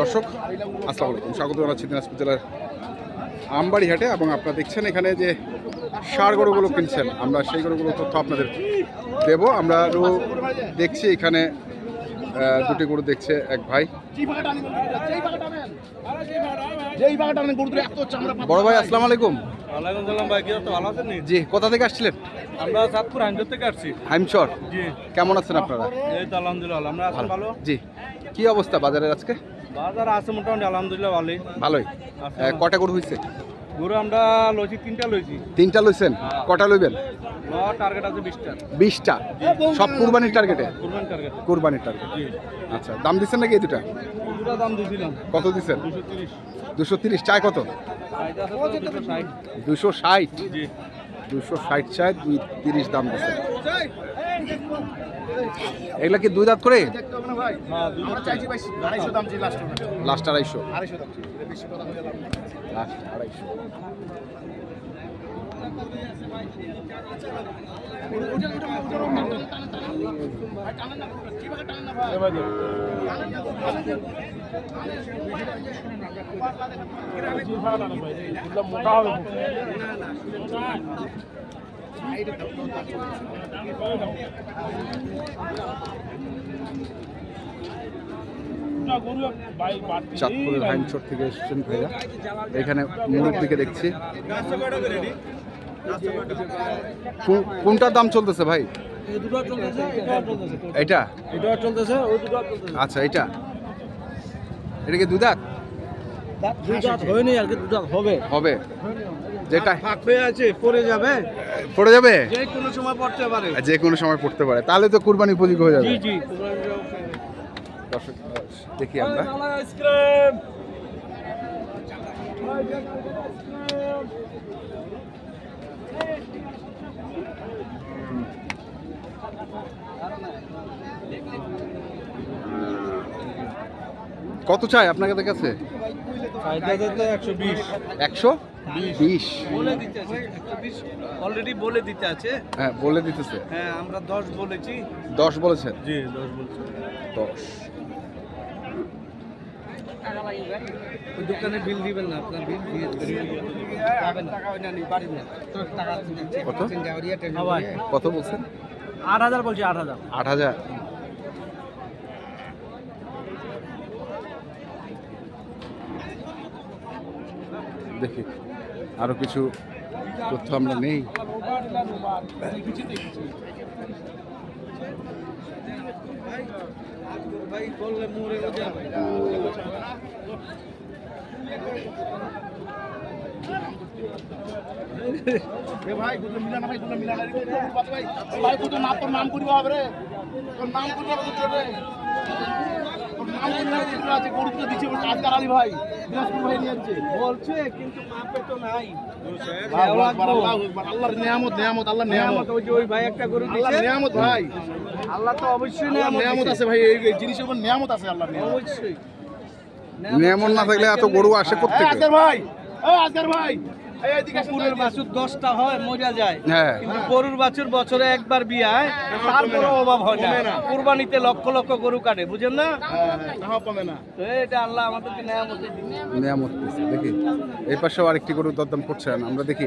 দর্শক, আসসালামু আলাইকুম। স্বাগত জানাচ্ছি দিনাজপুর জেলার আমবাড়ি হাটে এবং আপনারা দেখছেন এখানে যে সার গরুগুলো কিনছেন। আমরা সেই গরুগুলোর তথ্য আপনাদের দেব। আমরা দেখছি এখানে দুটি গরু দেখছে এক ভাই। বড় ভাই আসসালামু আলাইকুম। ওয়ালাইকুম ভাই ভালো আছেন জি কোথা থেকে আসছিলেন? আমরা চাঁদপুর হাইমচর থেকে আসছি। হাইমচর? জি। কেমন আছেন আপনারা? এই তো আলহামদুলিল্লাহ ভালো। আমরা আছেন ভালো। জি। কি অবস্থা বাজারের আজকে? বাজার আছে মোটামুটি আলহামদুলিল্লাহ ভালোই। ভালোই। কটা গরু হয়েছে গরু আমরা লইছি তিনটা লইছি। তিনটা লইছেন? কটা লইবেন? টার্গেট আছে সব কুরবানির টার্গেটে কুরবান টার্গেট কুরবানির টার্গেট আচ্ছা দাম দিচ্ছেন নাকি এই দুটা? দুটা দাম দিয়েছিলাম কত দিচ্ছেন? দুশো তিরিশ। দুশো চায় কত? দুশো ষাট। দুশো ষাট? চায় দুই তিরিশ দাম দিচ্ছে এগুলা কি দুই দাঁত করে হ্যাঁ দুশো লাস্ট আড়াইশো লাস্ট আড়াইশো চাঁদপুরের হাইমচর থেকে এসেছেন ভাইয়া। এখানে মুরব্বীকে দেখছি। কোন- কোনটার দাম চলতেছে ভাই? এটা? আচ্ছা এটা। এটা কি দাঁত? হয়নি আর কি দু দাঁত হবে। হবে। যেটা ফাঁক হয়ে আছে পড়ে যাবে। পড়ে যাবে? যে কোনো সময় পড়তে পারে। যে কোনো সময় পড়তে পারে। তাহলে তো কুরবানি উপযোগী হয়ে যাবে। জি জি। দর্শক দেখি আমরা। কত চাই আপনার কাছে? একশো? বিশ। একশো বিশ। বলে দিতে আছে অলরেডি বলে দিতে আছে। হ্যাঁ বলে দিতেছে। হ্যাঁ আমরা দশ বলেছি। দশ বলেছেন? জি দশ বলছি। দশ। দোকানে বিল দিবেন না আপনার বিল দিয়ে কত? কত বলছেন? আট হাজার বলছি আট হাজার। আট হাজার। দেখি। আরও কিছু তথ্য আমরা নেই। ভাই ভাই দুটো মিলা না ভাই দুটো মিলা না। ভাই। ভাই দুটো নাম তোর নাম করিবা হবে রে। তোর নাম করিবা রে। তোর নাম করিবা আছে। গরু তো দিচ্ছে আজকাল আলী ভাই? দিনাজপুর ভাই নিয়ে যাচ্ছে বলছে কিন্তু মাপে তো নাই। আল্লাহু আকবার, আল্লাহু আকবার, আল্লাহর নিয়ামত নিয়ামত আল্লাহর নিয়ামত। নিয়ামত ওই যে ওই ভাই একটা গরু আল্লাহর দিছে। নিয়ামত ভাই। আল্লাহ তো অবশ্যই আল্লাহর নিয়ামত নিয়ামত আছে ভাই এই জিনিসের উপর নিয়ামত আছে আল্লাহর নিয়ামত। অবশ্যই। নিয়মন না থাকলে এত গরু আসে করতে আজকার ভাই এই আজকার ভাই। কুকুরের বাছুর দশটা হয় মজা যায়। হ্যাঁ। কিন্তু গরুর বাছুর বছরে একবার বিয়ায় তারপরে অভাব হয় না। কুরবানিতে লক্ষ লক্ষ গরু কাটে বুঝেন না? হ্যাঁ হ্যাঁ। এটা আল্লাহ আমাদেরকে নিয়ামত দেখি। এই পাশেও আরেকটি গরুর দরদাম করছেন আমরা দেখি।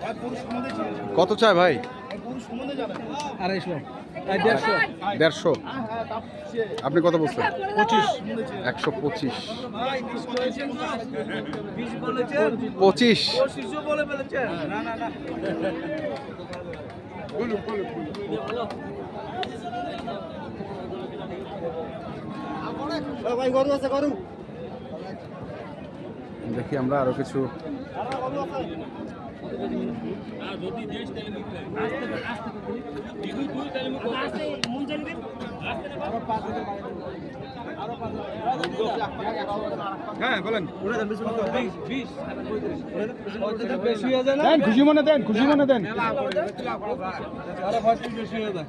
ভাই গরু সম্বন্ধে ছিল কত চায় ভাই? আড়াইশো। দেড়শো। আপনি কত বলছেন? পঁচিশ। একশো পঁচিশ। পঁচিশ। দেখি আমরা আরও কিছু হ্যাঁ বলেন। খুশি মনে দেন খুশি মনে দেন। বেশি হয়ে যায়।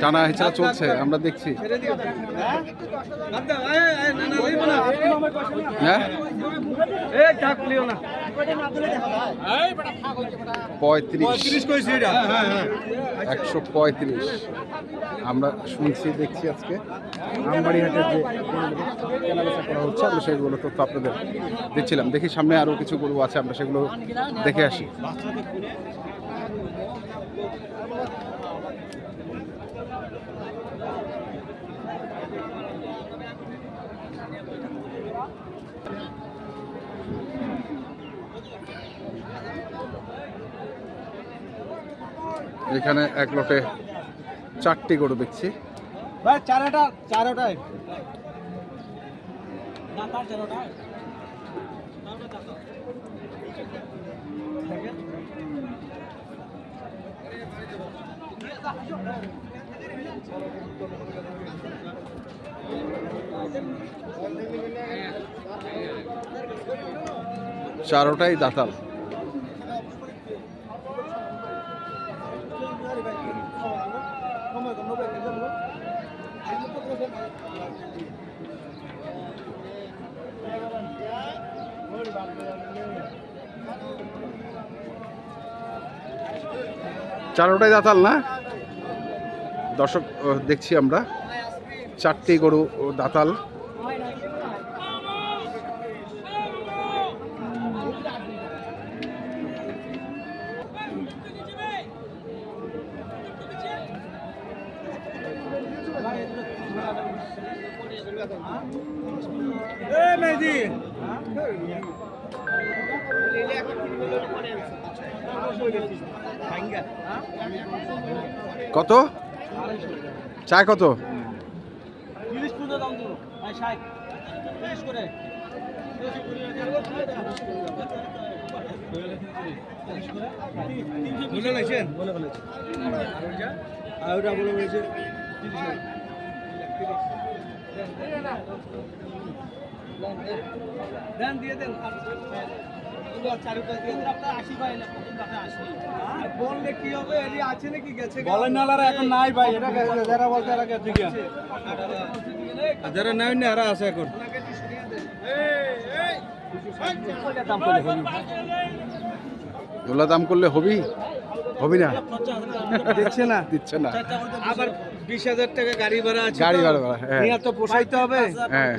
টানা হেঁচড়া চলছে, আমরা দেখছি। হ্যাঁ? পঁয়ত্রিশ। একশো পঁয়ত্রিশ। আমরা শুনছি, দেখছি আজকে। আমবাড়ি হাটের যে করা হচ্ছে, আমরা সেগুলো তথ্য আপনাদের দিচ্ছিলাম। দেখি সামনে আরও কিছু গরু আছে, আমরা সেগুলো দেখে আসি। এখানে এক লটে চারটি গরু দেখছি। চারোটাই দাতাল। চারোটাই দাতাল না? দর্শক দেখছি আমরা। চারটি গরু দাতাল। কত চায় কত বলে বলে আর ওটা বলে বলেছে দেন দিয়ে দেন বললে কি হবে? এটি আছে নাকি? গেছে বলেন নালারা এখন নাই ভাই এটা গেছে। যারা নাই না এরা আছে এখন। এগুলো দাম করলে হবি? হবি না দিচ্ছে না দিচ্ছে না আবার বিশ হাজার টাকা গাড়ি ভাড়া আছে গাড়ি ভাড়া ভাড়া, হ্যাঁ। তো পোষাইতে হবে হ্যাঁ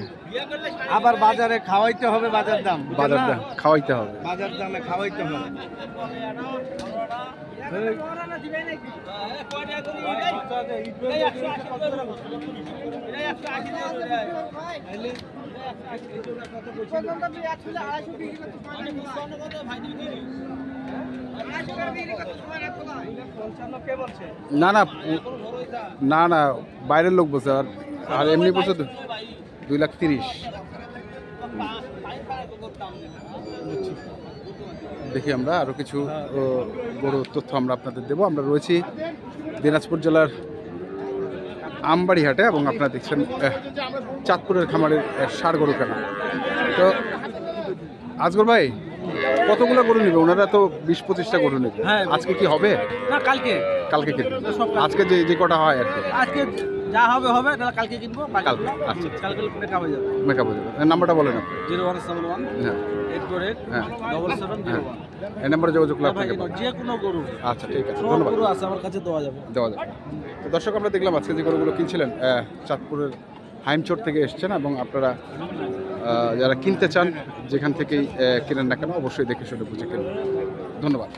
আবার বাজারে খাওয়াইতে হবে বাজার দাম বাজার দাম খাওয়াইতে হবে বাজার দামে খাওয়াইতে হবে না না না না, বাইরের লোক বলছে, আর আর এমনি তো দুই লাখ তিরিশ। দেখি আমরা আরও কিছু গরুর তথ্য আমরা আপনাদের দেবো। আমরা রয়েছি দিনাজপুর জেলার আমবাড়িহাটে এবং আপনারা দেখছেন চাঁদপুরের খামারের ষাড় গরু কেনা। তো, আজগর ভাই কতগুলো গরু নেবে? ওনারা তো বিশ পঁচিশটা গরু নেবে। হ্যাঁ। আজকে কি হবে? না কালকে। কালকে কিনবে। আজকে যে যে কটা হয় আর কি? আজকে যা হবে হবে তাহলে কালকে কিনবো কালকে, আচ্ছা। কালকে করে খাওয়া যাবে। মেকআপ হয়ে যাবে। নাম্বারটা বলেন আপনি। জিরো ওয়ান সেভেন ওয়ান হ্যাঁ। এইট ফোর এইট হ্যাঁ। ডবল সেভেন জিরো হ্যাঁ। ওয়ান এই নাম্বারে যোগাযোগ করলে আপনাকে যে কোনো গরু। আচ্ছা ঠিক আছে। ধন্যবাদ। গরু আছে আমার কাছে দেওয়া যাবে। দেওয়া যাবে। তো দর্শক আমরা দেখলাম আজকে যে গরুগুলো কিনছিলেন চাঁদপুরের হাইমচোর থেকে এসছেন এবং আপনারা যারা কিনতে চান, যেখান থেকেই কেনেন না কেন, অবশ্যই দেখে শুনে বুঝে কিনবেন ধন্যবাদ।